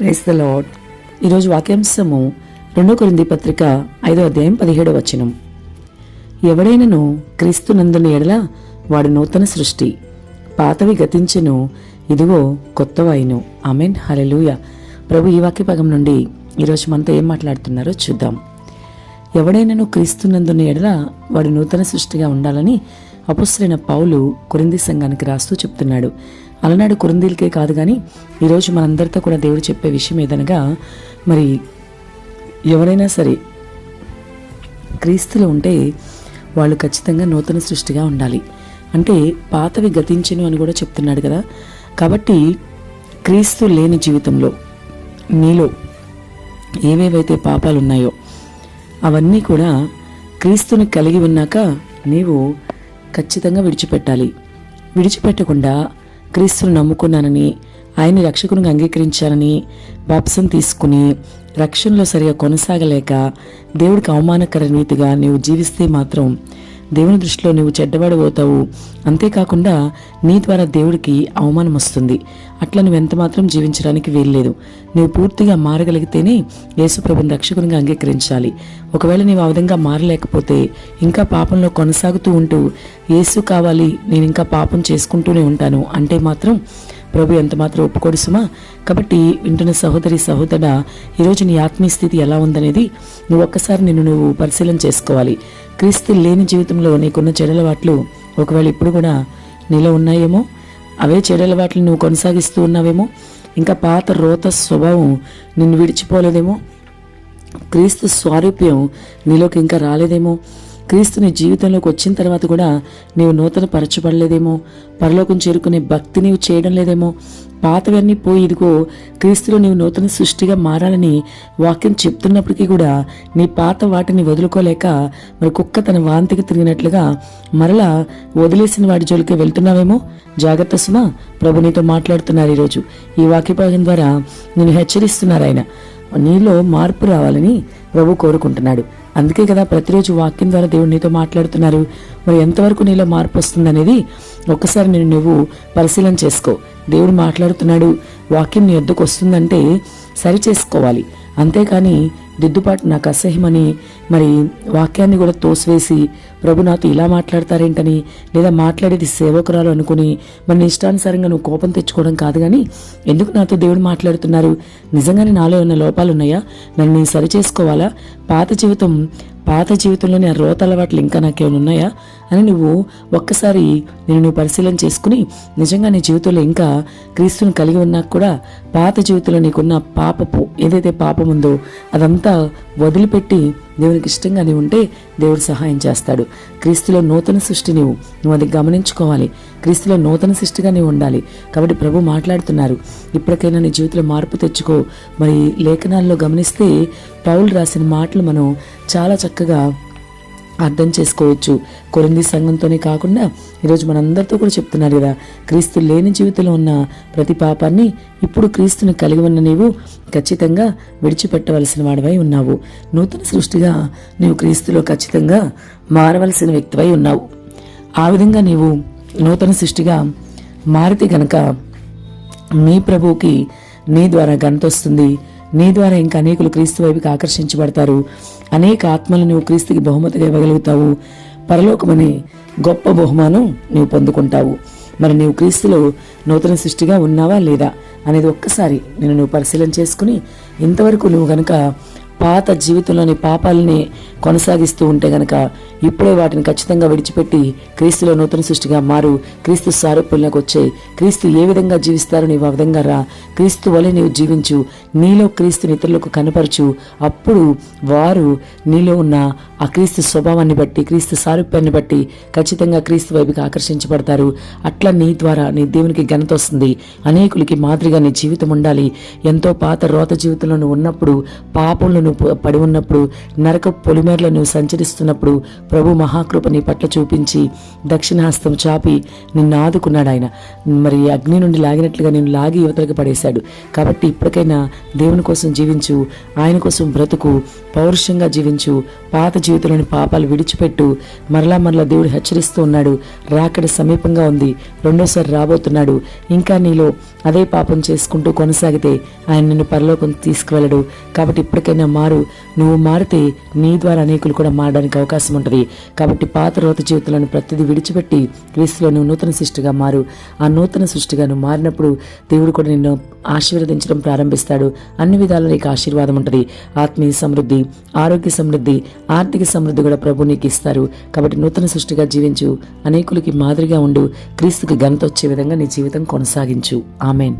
Price the lord ఈరోజు వాక్యాంశము రెండో కొరింది పత్రిక ఐదో అధ్యాయం పదిహేడో వచనం. ఎవడైనను క్రీస్తు నందుని ఎడల వాడు నూతన సృష్టి. పాతవి గతించెను ఇదిగో కొత్తవైను. అమెన్ హలెలూయ ప్రభు ఈ వాక్య భాగం నుండి ఈరోజు మనతో ఏం మాట్లాడుతున్నారో చూద్దాం. ఎవడైనను క్రీస్తు నందుని ఎడల వాడు నూతన సృష్టిగా ఉండాలని అపుస్తులైన పౌలు కొరింది సంఘానికి రాస్తూ చెప్తున్నాడు. అలనాడు కురందీలకే కాదు కానీ ఈరోజు మనందరితో కూడా దేవుడు చెప్పే విషయం ఏదనగా మరి ఎవరైనా సరే క్రీస్తులు ఉంటే వాళ్ళు ఖచ్చితంగా నూతన సృష్టిగా ఉండాలి. అంటే పాతవి గతించను అని కూడా చెప్తున్నాడు కదా. కాబట్టి క్రీస్తు లేని జీవితంలో నీలో ఏవేవైతే పాపాలు ఉన్నాయో అవన్నీ కూడా క్రీస్తుని కలిగి ఉన్నాక నీవు ఖచ్చితంగా విడిచిపెట్టాలి. విడిచిపెట్టకుండా క్రీస్తును నమ్ముకున్నానని ఆయన్ని రక్షకునిగా అంగీకరించానని బాప్సం తీసుకుని రక్షణలో సరిగా కొనసాగలేక దేవుడికి అవమానకర రీతిగా నీవు జీవిస్తే మాత్రం దేవుని దృష్టిలో నువ్వు చెడ్డవాడు పోతావు అంతేకాకుండా నీ ద్వారా దేవుడికి అవమానం వస్తుంది. అట్లా నువ్వు ఎంత మాత్రం జీవించడానికి వీల్లేదు. నువ్వు పూర్తిగా మారగలిగితేనే యేసుప్రభుని రక్షకునిగా అంగీకరించాలి. ఒకవేళ నీవు ఆ విధంగా మారలేకపోతే ఇంకా పాపంలో కొనసాగుతూ ఉంటూ యేసు కావాలి నేను ఇంకా పాపం చేసుకుంటూనే ఉంటాను అంటే మాత్రం ప్రభు ఎంత మాత్రం ఒప్పుకోడు సుమా కాబట్టి వింటున్న సహోదరి సహోదర ఈరోజు నీ ఆత్మీయ స్థితి ఎలా ఉందనేది నువ్వు ఒక్కసారి నిన్ను నువ్వు పరిశీలన చేసుకోవాలి. క్రీస్తు లేని జీవితంలో నీకున్న చెడలవాట్లు ఒకవేళ ఇప్పుడు కూడా నీలో ఉన్నాయేమో అవే చెడలవాట్లు నువ్వు కొనసాగిస్తూ ఉన్నావేమో ఇంకా పాత రోత స్వభావం నిన్ను విడిచిపోలేదేమో క్రీస్తు స్వారూప్యం నీలోకి ఇంకా రాలేదేమో క్రీస్తు నీ జీవితంలోకి వచ్చిన తర్వాత కూడా నీవు నూతన పరచబడలేదేమో పరలోకం చేరుకునే భక్తి నీవు చేయడం లేదేమో పాతవన్నీ పోయి ఇదిగో క్రీస్తులో నీవు నూతన సృష్టిగా మారాలని వాక్యం చెప్తున్నప్పటికీ కూడా నీ పాత వాటిని వదులుకోలేక మరి కుక్క తన వాంతికి తిరిగినట్లుగా మరలా వదిలేసిన వాడి జోలికి వెళ్తున్నావేమో? జాగ్రత్త సుమా ప్రభు నీతో మాట్లాడుతున్నారు ఈరోజు. ఈ వాక్యభాగం ద్వారా నేను హెచ్చరిస్తున్నారు ఆయన. నీలో మార్పు రావాలని ప్రభు కోరుకుంటున్నాడు. అందుకే కదా ప్రతిరోజు వాక్యం ద్వారా దేవుడు నీతో మాట్లాడుతున్నారు. మరి ఎంతవరకు నీలో మార్పు వస్తుందనేది ఒక్కసారి నేను నువ్వు పరిశీలన చేసుకో. దేవుడు మాట్లాడుతున్నాడు వాక్యం నీ వద్దకు వస్తుందంటే సరి చేసుకోవాలి. అంతేకాని దిద్దుబాటు నాకు అసహ్యమని మరి వాక్యాన్ని కూడా తోసివేసి ప్రభు నాతో ఇలా మాట్లాడతారేంటని లేదా మాట్లాడేది సేవకురాలు అనుకుని మన ఇష్టానుసారంగా నువ్వు కోపం తెచ్చుకోవడం కాదు కానీ ఎందుకు నాతో దేవుడు మాట్లాడుతున్నారు? నిజంగానే నాలో ఉన్న లోపాలు ఉన్నాయా? నన్ను నేను సరి చేసుకోవాలా పాత జీవితం పాత జీవితంలోని ఆ రోత అలవాట్లు ఇంకా నాకేమైనా ఉన్నాయా? అని నువ్వు ఒక్కసారి నేను నువ్వు పరిశీలన చేసుకుని నిజంగా నీ జీవితంలో ఇంకా క్రీస్తుని కలిగి ఉన్నా కూడా పాత జీవితంలో నీకున్న పాపపు ఏదైతే పాపం ఉందో అదంతా వదిలిపెట్టి దేవునికి ఇష్టంగా నీవు ఉంటే దేవుడు సహాయం చేస్తాడు. క్రీస్తులో నూతన సృష్టి నీవు. నువ్వు అది గమనించుకోవాలి. క్రీస్తులో నూతన సృష్టిగా నీవు ఉండాలి. కాబట్టి ప్రభు మాట్లాడుతున్నారు. ఇప్పటికైనా నీ జీవితంలో మార్పు తెచ్చుకో. మరి లేఖనాల్లో గమనిస్తే పౌలు రాసిన మాటలు మనం చాలా చక్కగా అర్థం చేసుకోవచ్చు. కొరింది సంఘంతోనే కాకుండా ఈరోజు మనందరితో కూడా చెప్తున్నారు కదా క్రీస్తు లేని జీవితంలో ఉన్న ప్రతి పాపాన్ని ఇప్పుడు క్రీస్తుని కలిగి ఉన్న నీవు ఖచ్చితంగా విడిచిపెట్టవలసిన వాడివై ఉన్నావు. నూతన సృష్టిగా నీవు క్రీస్తులో ఖచ్చితంగా మారవలసిన వ్యక్తివై ఉన్నావు. ఆ విధంగా నీవు నూతన సృష్టిగా మారితే గనక మీ ప్రభువుకి నీ ద్వారా ఘనత వస్తుంది. నీ ద్వారా ఇంకా అనేకులు క్రీస్తు వైపుకి ఆకర్షించబడతారు. అనేక ఆత్మలు నువ్వు క్రీస్తుకి బహుమతిగా ఇవ్వగలుగుతావు. పరలోకమనే గొప్ప బహుమానం నీవు పొందుకుంటావు. మరి నీవు క్రీస్తులో నూతన సృష్టిగా ఉన్నావా లేదా అనేది ఒక్కసారి నేను నువ్వు పరిశీలన చేసుకుని ఇంతవరకు నువ్వు గనక పాత జీవితంలోని పాపాలని కొనసాగిస్తూ ఉంటే గనక ఇప్పుడే వాటిని ఖచ్చితంగా విడిచిపెట్టి క్రీస్తులో నూతన సృష్టిగా మారు క్రీస్తు సారూప్యంలోకి వచ్చే క్రీస్తు ఏ విధంగా జీవిస్తారో నీవు ఆ విధంగా రా క్రీస్తు వలె నీవు జీవించు నీలో క్రీస్తుని ఇతరులకు కనపరచు అప్పుడు వారు నీలో ఉన్న ఆ క్రీస్తు స్వభావాన్ని బట్టి క్రీస్తు సారూప్యాన్ని బట్టి ఖచ్చితంగా క్రీస్తు వైపుకి ఆకర్షించబడతారు. అట్లా నీ ద్వారా నీ దేవునికి ఘనత వస్తుంది. అనేకులకి మాదిరిగా నీ జీవితం ఉండాలి. ఎంతో పాత రోత జీవితంలో ఉన్నప్పుడు పాపంలో నువ్వు పడి ఉన్నప్పుడు నరక పొలిమేరలో నువ్వు సంచరిస్తున్నప్పుడు ప్రభు మహాకృప నీ పట్ల చూపించి దక్షిణహస్తం చాపి నిన్ను ఆదుకున్నాడు ఆయన. మరి అగ్ని నుండి లాగినట్లుగా నేను లాగి యువతలకు పడేశాడు. కాబట్టి ఇప్పటికైనా దేవుని కోసం జీవించు ఆయన కోసం బ్రతుకు పౌరుషంగా జీవించు పాత జీవితంలోని పాపాలు విడిచిపెట్టు. మరలా మరలా దేవుడు హెచ్చరిస్తూ ఉన్నాడు రాకడ సమీపంగా ఉంది రెండోసారి రాబోతున్నాడు. ఇంకా నీలో అదే పాపం చేసుకుంటూ కొనసాగితే ఆయన నిన్ను పరలోకం తీసుకువెళ్ళడు. కాబట్టి ఇప్పటికైనా మారు. నువ్వు మారితే నీ ద్వారా అనేకులు కూడా మారడానికి అవకాశం ఉంటుంది. కాబట్టి పాత రోత జీవితంలోని ప్రతిదీ విడిచిపెట్టి క్రీస్తులో నువ్వు నూతన సృష్టిగా మారు. ఆ నూతన సృష్టిగా నువ్వు మారినప్పుడు దేవుడు కూడా నిన్ను ఆశీర్వదించడం ప్రారంభిస్తాడు. అన్ని విధాల నీకు ఆశీర్వాదం ఉంటుంది. ఆత్మీయ సమృద్ధి ఆరోగ్య సమృద్ధి ఆర్థిక సమృద్ధి కూడా ప్రభు నీకు ఇస్తారు. కాబట్టి నూతన సృష్టిగా జీవించు. అనేకులకి మాదిరిగా ఉండు. క్రీస్తుకి ఘనత వచ్చే విధంగా నీ జీవితం కొనసాగించు. ఆమెన్.